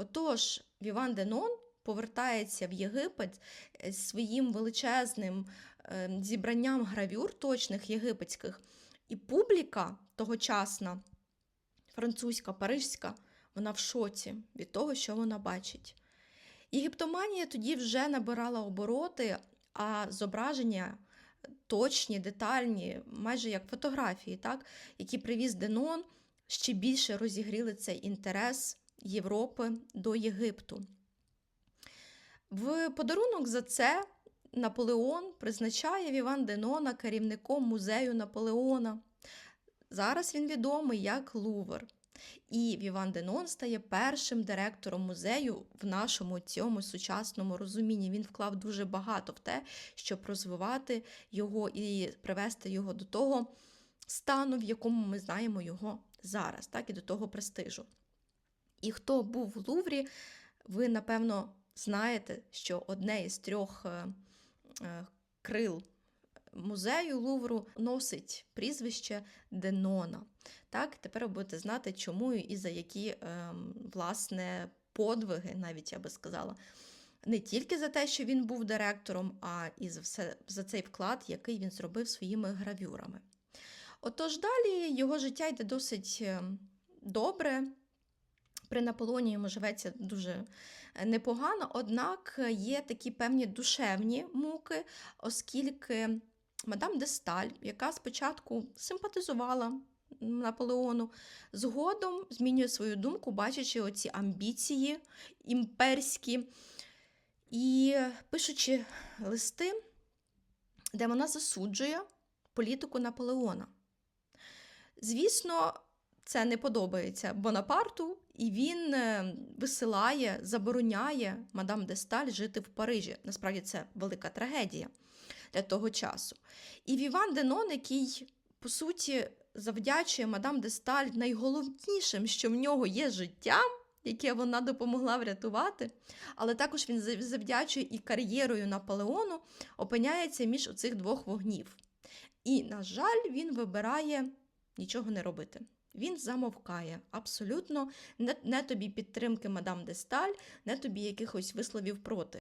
Отож, Віван Денон повертається в Єгипет е, своїм величезним е, зібранням гравюр точних єгипетських, і публіка тогочасна, французька, парижська, вона в шоці від того, що вона бачить. Єгиптоманія тоді вже набирала обороти, а зображення точні, детальні, майже як фотографії, так, які привіз Денон, ще більше розігріли цей інтерес Європи до Єгипту. В подарунок за це Наполеон призначає Віван Денона керівником музею Наполеона. Зараз він відомий як Лувр. І Віван Денон стає першим директором музею в нашому цьому сучасному розумінні. Він вклав дуже багато в те, щоб розвивати його і привести його до того стану, в якому ми знаємо його зараз, так і до того престижу. І хто був в Луврі, ви напевно знаєте, що одне із трьох е, е, крил музею Лувру носить прізвище Денона. Так, тепер ви будете знати, чому і за які е, власне подвиги, навіть я би сказала. Не тільки за те, що він був директором, а і за, все, за цей вклад, який він зробив своїми гравюрами. Отож, далі його життя йде досить е, добре. При Наполеоні йому живеться дуже е, непогано, однак є такі певні душевні муки, оскільки мадам де Сталь, яка спочатку симпатизувала Наполеону, згодом змінює свою думку, бачачи оці амбіції імперські, і пишучи листи, де вона засуджує політику Наполеона. Звісно, це не подобається Бонапарту, і він е, висилає, забороняє мадам де Сталь жити в Парижі. Насправді це велика трагедія для того часу. І Віван Денон, який, по суті, завдячує мадам де Сталь найголовнішим, що в нього є життя, яке вона допомогла врятувати, але також він завдячує і кар'єрою Наполеону, опиняється між оцих двох вогнів. І, на жаль, він вибирає нічого не робити. Він замовкає абсолютно не, не тобі підтримки мадам Десталь, не тобі якихось висловів проти.